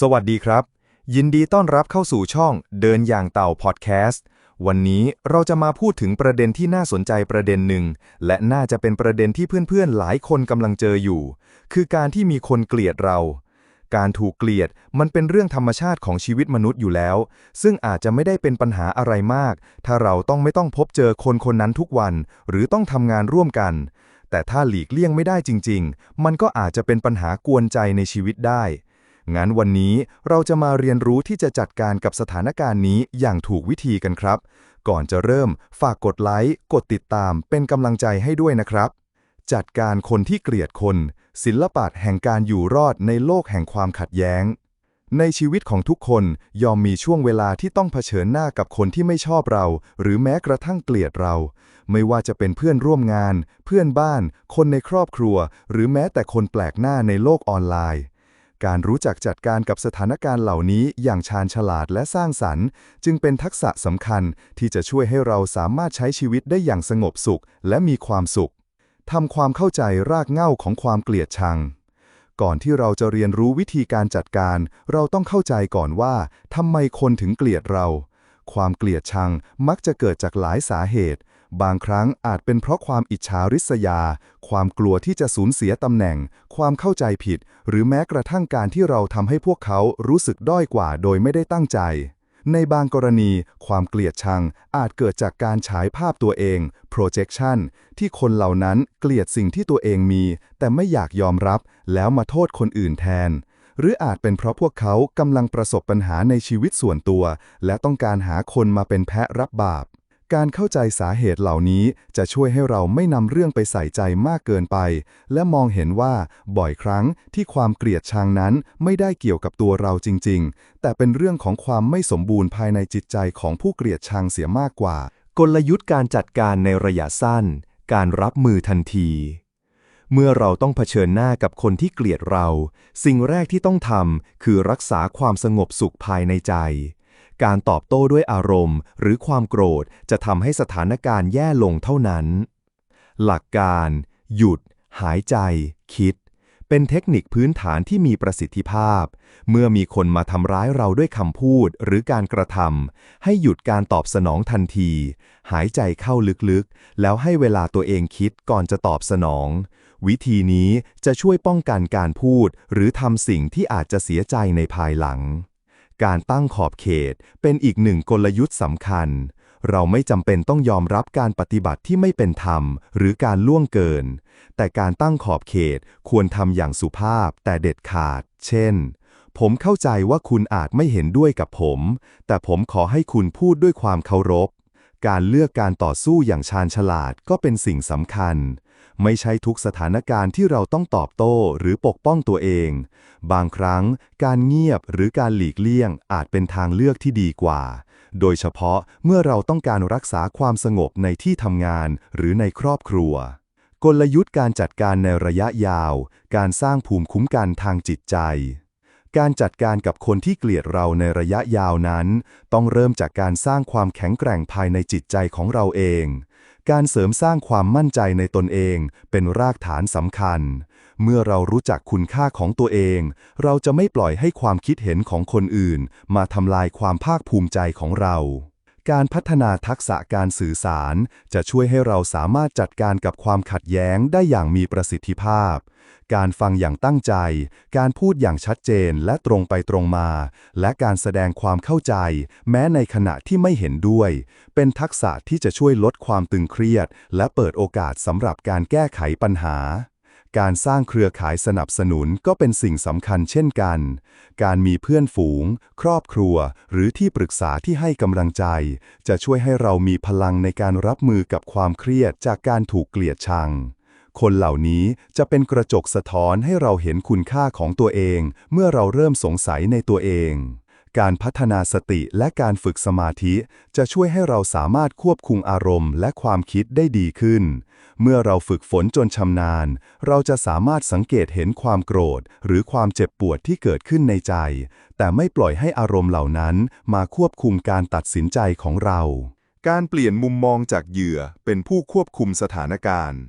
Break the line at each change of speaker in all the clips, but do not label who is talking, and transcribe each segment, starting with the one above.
สวัสดีครับ ยินดีต้อนรับเข้าสู่ช่องเดินอย่างเต่าพอดแคสต์วันนี้เราจะมาพูดถึงประเด็นที่น่าสนใจประเด็นหนึ่ง และน่าจะเป็นประเด็นที่เพื่อนๆหลายคนกำลังเจออยู่ คือการที่มีคนเกลียดเรา การถูกเกลียดมันเป็นเรื่องธรรมชาติของชีวิตมนุษย์อยู่แล้ว ซึ่งอาจจะไม่ได้เป็นปัญหาอะไรมาก ถ้าเราต้องไม่ต้องพบเจอคนคนนั้นทุกวัน หรือต้องทำงานร่วมกัน แต่ถ้าหลีกเลี่ยงไม่ได้จริง ๆ มันก็อาจจะเป็นปัญหากวนใจในชีวิตได้ งั้นวันนี้เราจะมาเรียนรู้ที่จะจัดการกับสถานการณ์นี้อย่างถูกวิธีกันครับ ก่อนจะเริ่มฝากกดไลค์ กดติดตามเป็นกำลังใจให้ด้วยนะครับ จัดการคนที่เกลียดคน ศิลปะแห่งการอยู่รอดในโลกแห่งความขัดแย้ง ในชีวิตของทุกคนยอมมีช่วงเวลาที่ต้องเผชิญหน้ากับคนที่ไม่ชอบเรา หรือแม้กระทั่งเกลียดเรา ไม่ว่าจะเป็นเพื่อนร่วมงาน เพื่อนบ้าน คนในครอบครัว หรือแม้แต่คนแปลกหน้าในโลกออนไลน์ การรู้จักจัดการกับสถานการณ์เหล่านี้อย่างชาญฉลาดและสร้างสรรค์ จึงเป็นทักษะสำคัญที่จะช่วยให้เราสามารถใช้ชีวิตได้อย่างสงบสุขและมีความสุขทำความเข้าใจรากเหง้าของความเกลียดชัง ก่อนที่เราจะเรียนรู้วิธีการจัดการ เราต้องเข้าใจก่อนว่าทำไมคนถึงเกลียดเรา ความเกลียดชังมักจะเกิดจากหลายสาเหตุ บางครั้งอาจเป็นเพราะความอิจฉาริษยา ความกลัวที่จะสูญเสียตำแหน่ง ความเข้าใจผิด หรือแม้กระทั่งการที่เราทำให้พวกเขารู้สึกด้อยกว่าโดยไม่ได้ตั้งใจ ในบางกรณี ความเกลียดชังอาจเกิดจากการฉายภาพตัวเอง projection ที่คนเหล่านั้นเกลียดสิ่งที่ตัวเองมี แต่ไม่อยากยอมรับ แล้วมาโทษคนอื่นแทนหรืออาจเป็นเพราะพวกเขากำลังประสบปัญหาในชีวิตส่วนตัว และต้องการหาคนมาเป็นแพะรับบาป การเข้าใจสาเหตุเหล่านี้จะช่วยให้เราไม่นำเรื่องไปใส่ใจมากเกินไป และมองเห็นว่าบ่อยครั้งที่ความเกลียดชังนั้นไม่ได้เกี่ยวกับตัวเราจริง ๆ แต่เป็นเรื่องของความไม่สมบูรณ์ภายในจิตใจของผู้เกลียดชังเสียมากกว่า
กลยุทธ์การจัดการในระยะสั้น การรับมือทันที เมื่อเราต้องเผชิญหน้ากับคนที่เกลียดเรา สิ่งแรกที่ต้องทำคือรักษาความสงบสุขภายในใจ การตอบโต้ด้วยอารมณ์ หรือความโกรธจะทำให้สถานการณ์แย่ลงเท่านั้น หลักการ หยุด หายใจ คิด เป็นเทคนิคพื้นฐานที่มีประสิทธิภาพ เมื่อมีคนมาทำร้ายเราด้วยคำพูดหรือการกระทำให้หยุดการตอบสนองทันที หายใจเข้าลึกๆ แล้วให้เวลาตัวเองคิดก่อนจะตอบสนองวิธีนี้จะช่วยป้องกันการพูด หรือทำสิ่งที่อาจจะเสียใจในภายหลัง การตั้งขอบเขตเป็นอีกหนึ่งกลยุทธ์สำคัญ เราไม่จำเป็นต้องยอมรับการปฏิบัติที่ไม่เป็นธรรม หรือการล่วงเกิน แต่การตั้งขอบเขตควรทำอย่างสุภาพแต่เด็ดขาด เช่น ผมเข้าใจว่าคุณอาจไม่เห็นด้วยกับผม แต่ผมขอให้คุณพูดด้วยความเคารพ การเลือกการต่อสู้อย่างชาญฉลาดก็เป็นสิ่งสำคัญ ไม่ใช่ทุกสถานการณ์ที่เราต้องตอบโต้หรือปกป้องตัวเอง บางครั้งการเงียบหรือการหลีกเลี่ยงอาจเป็นทางเลือกที่ดีกว่า โดยเฉพาะเมื่อเราต้องการรักษาความสงบในที่ทำงานหรือในครอบครัว กลยุทธ์การจัดการในระยะยาว การสร้างภูมิคุ้มกันทางจิตใจการจัดการกับคนที่เกลียดเราในระยะยาวนั้น ต้องเริ่มจากการสร้างความแข็งแกร่งภายในจิตใจของเราเอง การเสริมสร้างความมั่นใจในตนเองเป็นรากฐานสำคัญ เมื่อเรารู้จักคุณค่าของตัวเอง เราจะไม่ปล่อยให้ความคิดเห็นของคนอื่น มาทำลายความภาคภูมิใจของเรา การพัฒนาทักษะการสื่อสาร จะช่วยให้เราสามารถจัดการกับความขัดแย้งได้อย่างมีประสิทธิภาพ การฟังอย่างตั้งใจ การพูดอย่างชัดเจนและตรงไปตรงมา และการแสดงความเข้าใจ แม้ในขณะที่ไม่เห็นด้วย เป็นทักษะที่จะช่วยลดความตึงเครียด และเปิดโอกาสสำหรับการแก้ไขปัญหา การสร้างเครือข่ายสนับสนุนก็เป็นสิ่งสำคัญเช่นกัน การมีเพื่อนฝูง ครอบครัว หรือที่ปรึกษาที่ให้กำลังใจ จะช่วยให้เรามีพลังในการรับมือกับความเครียดจากการถูกเกลียดชัง คนเหล่านี้จะเป็นกระจกสะท้อนให้เราเห็นคุณค่าของตัวเอง เมื่อเราเริ่มสงสัยในตัวเอง การพัฒนาสติและการฝึกสมาธิ จะช่วยให้เราสามารถควบคุมอารมณ์และความคิดได้ดีขึ้น เมื่อเราฝึกฝนจนชำนาญ เราจะสามารถสังเกตเห็นความโกรธ หรือความเจ็บปวดที่เกิดขึ้นในใจ แต่ไม่ปล่อยให้อารมณ์เหล่านั้นมาควบคุมการตัดสินใจของเรา
การเปลี่ยนมุมมองจากเหยื่อเป็นผู้ควบคุมสถานการณ์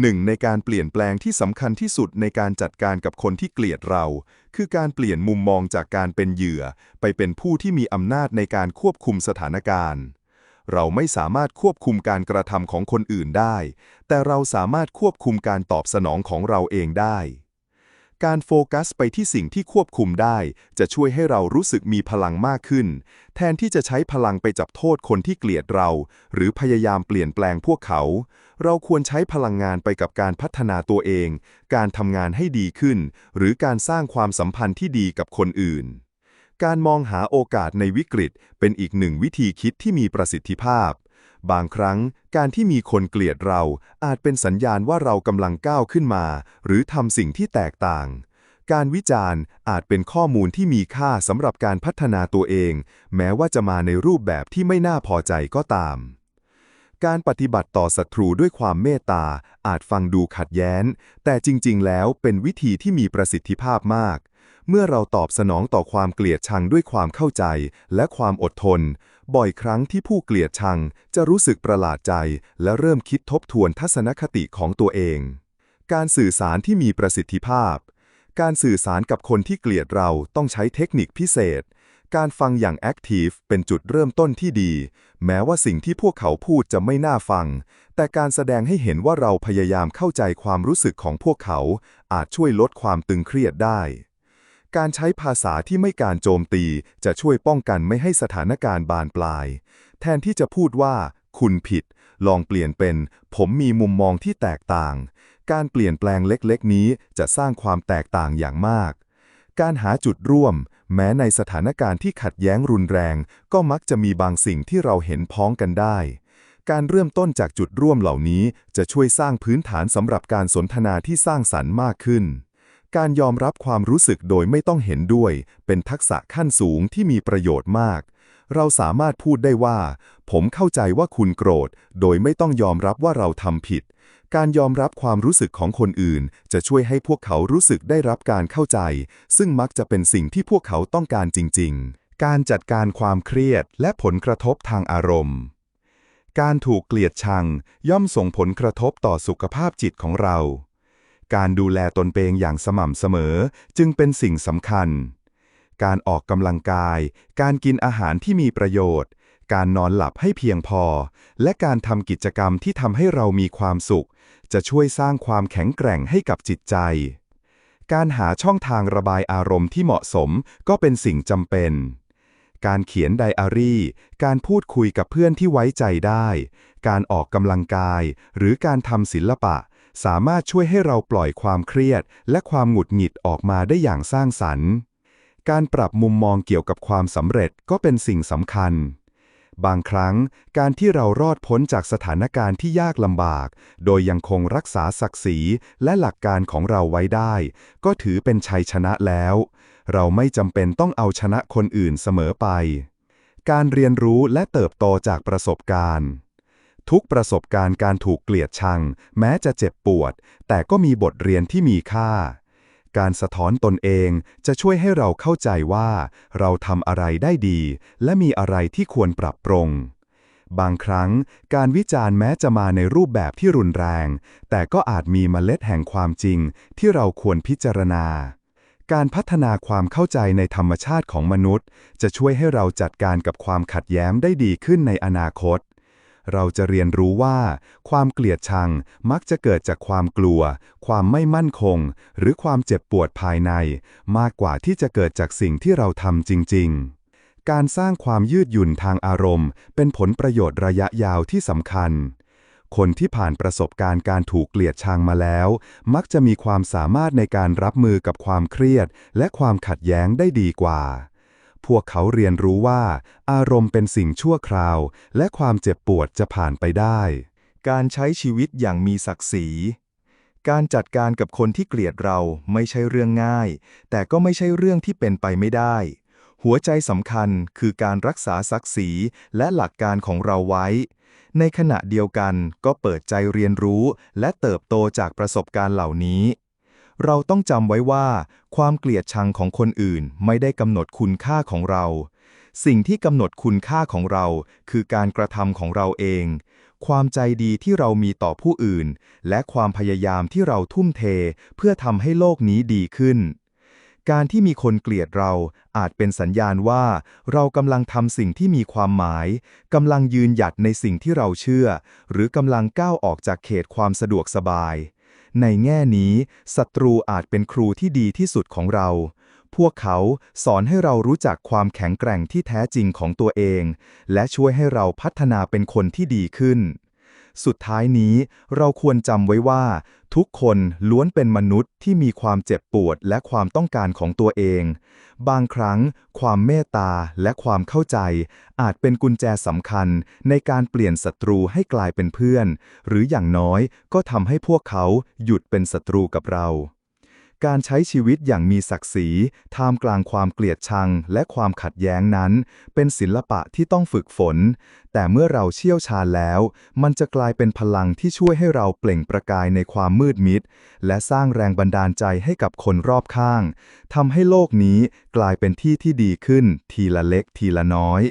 หนึ่งในการเปลี่ยนแปลงที่สำคัญที่สุดในการจัดการกับคนที่เกลียดเรา คือการเปลี่ยนมุมมองจากการเป็นเหยื่อ ไปเป็นผู้ที่มีอำนาจในการควบคุมสถานการณ์ เราไม่สามารถควบคุมการกระทำของคนอื่นได้ แต่เราสามารถควบคุมการตอบสนองของเราเองได้ การโฟกัสไปที่สิ่งที่ควบคุมได้ จะช่วยให้เรารู้สึกมีพลังมากขึ้น แทนที่จะใช้พลังไปจับโทษคนที่เกลียดเรา หรือพยายามเปลี่ยนแปลงพวกเขา เราควรใช้พลังงานไปกับการพัฒนาตัวเอง การทำงานให้ดีขึ้น หรือการสร้างความสัมพันธ์ที่ดีกับคนอื่นการมองหาโอกาสในวิกฤตเป็นอีกหนึ่งวิธีคิดที่มีประสิทธิภาพ บางครั้งการที่มีคนเกลียดเราอาจเป็นสัญญาณว่าเรากำลังก้าวขึ้นมา หรือทำสิ่งที่แตกต่าง การวิจารณ์อาจเป็นข้อมูลที่มีค่าสำหรับการพัฒนาตัวเอง แม้ว่าจะมาในรูปแบบที่ไม่น่าพอใจก็ตาม การปฏิบัติต่อศัตรูด้วยความเมตตาอาจฟังดูขัดแย้ง แต่จริง ๆ แล้วเป็นวิธีที่มีประสิทธิภาพมาก เมื่อเราตอบสนองต่อความเกลียดชังด้วยความเข้าใจและความอดทน บ่อยครั้งที่ผู้เกลียดชังจะรู้สึกประหลาดใจ และเริ่มคิดทบทวนทัศนคติของตัวเอง การสื่อสารที่มีประสิทธิภาพ การสื่อสารกับคนที่เกลียดเราต้องใช้เทคนิคพิเศษ การฟังอย่างแอคทีฟเป็นจุดเริ่มต้นที่ดี แม้ว่าสิ่งที่พวกเขาพูดจะไม่น่าฟัง แต่การแสดงให้เห็นว่าเราพยายามเข้าใจความรู้สึกของพวกเขา อาจช่วยลดความตึงเครียดได้ การใช้ภาษาที่ไม่การโจมตี จะช่วยป้องกันไม่ให้สถานการณ์บานปลาย แทนที่จะพูดว่า คุณผิด ลองเปลี่ยนเป็น ผมมีมุมมองที่แตกต่าง การเปลี่ยนแปลงเล็กๆ นี้จะสร้างความแตกต่างอย่างมาก การหาจุดร่วม แม้ในสถานการณ์ที่ขัดแย้งรุนแรง ก็มักจะมีบางสิ่งที่เราเห็นพ้องกันได้การเริ่มต้นจากจุดร่วมเหล่านี้จะช่วยสร้างพื้นฐานสำหรับการสนทนาที่สร้างสรรค์มากขึ้น การยอมรับความรู้สึกโดยไม่ต้องเห็นด้วย เป็นทักษะขั้นสูงที่มีประโยชน์มาก เราสามารถพูดได้ว่า ผมเข้าใจว่าคุณโกรธ โดยไม่ต้องยอมรับว่าเราทำผิด การยอมรับความรู้สึกของคนอื่น จะช่วยให้พวกเขารู้สึกได้รับการเข้าใจ ซึ่งมักจะเป็นสิ่งที่พวกเขาต้องการจริง ๆ การจัดการความเครียดและผลกระทบทางอารมณ์การถูกเกลียดชังย่อมส่งผลกระทบต่อสุขภาพจิตของเรา การดูแลตนเองอย่างสม่ำเสมอ จึงเป็นสิ่งสำคัญ การออกกำลังกาย การกินอาหารที่มีประโยชน์ การนอนหลับให้เพียงพอ และการทำกิจกรรมที่ทำให้เรามีความสุข จะช่วยสร้างความแข็งแกร่งให้กับจิตใจ การหาช่องทางระบายอารมณ์ที่เหมาะสมก็เป็นสิ่งจำเป็นการเขียนไดอารี่ การพูดคุยกับเพื่อนที่ไว้ใจได้ การออกกำลังกาย หรือการทำศิลปะ สามารถช่วยให้เราปล่อยความเครียด และความหงุดหงิดออกมาได้อย่างสร้างสรรค์ การปรับมุมมองเกี่ยวกับความสำเร็จก็เป็นสิ่งสำคัญ บางครั้งการที่เรารอดพ้นจากสถานการณ์ที่ยากลำบาก โดยยังคงรักษาศักดิ์ศรีและหลักการของเราไว้ได้ ก็ถือเป็นชัยชนะแล้ว เราไม่จำเป็นต้องเอาชนะคนอื่นเสมอไป การเรียนรู้และเติบโตจากประสบการณ์ ทุกประสบการณ์การถูกเกลียดชัง แม้จะเจ็บปวด แต่ก็มีบทเรียนที่มีค่า การสะท้อนตนเองจะช่วยให้เราเข้าใจว่า เราทำอะไรได้ดี และมีอะไรที่ควรปรับปรุงบางครั้งการวิจารณ์แม้จะมาในรูปแบบที่รุนแรง แต่ก็อาจมีเมล็ดแห่งความจริงที่เราควรพิจารณา การพัฒนาความเข้าใจในธรรมชาติของมนุษย์ จะช่วยให้เราจัดการกับความขัดแย้งได้ดีขึ้นในอนาคต เราจะเรียนรู้ว่า ความเกลียดชังมักจะเกิดจากความกลัว ความไม่มั่นคง หรือความเจ็บปวดภายใน มากกว่าที่จะเกิดจากสิ่งที่เราทำจริง ๆการสร้างความยืดหยุ่นทางอารมณ์ เป็นผลประโยชน์ระยะยาวที่สำคัญ คนที่ผ่านประสบการณ์การถูกเกลียดชังมาแล้ว มักจะมีความสามารถในการรับมือกับความเครียด และความขัดแย้งได้ดีกว่า พวกเขาเรียนรู้ว่า อารมณ์เป็นสิ่งชั่วคราว และความเจ็บปวดจะผ่านไปได้ การใช้ชีวิตอย่างมีศักดิ์ศรี การจัดการกับคนที่เกลียดเราไม่ใช่เรื่องง่าย แต่ก็ไม่ใช่เรื่องที่เป็นไปไม่ได้ หัวใจสำคัญคือการรักษาศักดิ์ศรีและหลักการของเราไว้ ในขณะเดียวกันก็เปิดใจเรียนรู้และเติบโตจากประสบการณ์เหล่านี้ เราต้องจำไว้ว่า ความเกลียดชังของคนอื่นไม่ได้กำหนดคุณค่าของเรา สิ่งที่กำหนดคุณค่าของเรา คือการกระทำของเราเอง ความใจดีที่เรามีต่อผู้อื่น และความพยายามที่เราทุ่มเท เพื่อทำให้โลกนี้ดีขึ้น การที่มีคนเกลียดเราอาจเป็นสัญญาณว่า เรากำลังทำสิ่งที่มีความหมายกำลังยืนหยัดในสิ่งที่เราเชื่อ หรือกำลังก้าวออกจากเขตความสะดวกสบาย ในแง่นี้ศัตรูอาจเป็นครูที่ดีที่สุดของเรา พวกเขาสอนให้เรารู้จักความแข็งแกร่งที่แท้จริงของตัวเอง และช่วยให้เราพัฒนาเป็นคนที่ดีขึ้น สุดท้ายนี้เราควรจำไว้ว่า ทุกคนล้วนเป็นมนุษย์ที่มีความเจ็บปวดและความต้องการของตัวเอง บางครั้ง ความเมตตาและความเข้าใจ อาจเป็นกุญแจสำคัญในการเปลี่ยนศัตรูให้กลายเป็นเพื่อน หรืออย่างน้อยก็ทำให้พวกเขาหยุดเป็นศัตรูกับเรา การใช้ชีวิตอย่างมีศักดิ์ศรีท่ามกลางความเกลียดชังและความขัดแย้งนั้น เป็นศิลปะที่ต้องฝึกฝน แต่เมื่อเราเชี่ยวชาญแล้ว มันจะกลายเป็นพลังที่ช่วยให้เราเปล่งประกายในความมืดมิด และสร้างแรงบันดาลใจให้กับคนรอบข้างทำให้โลกนี้กลายเป็นที่ที่ดีขึ้นทีละเล็กทีละน้อย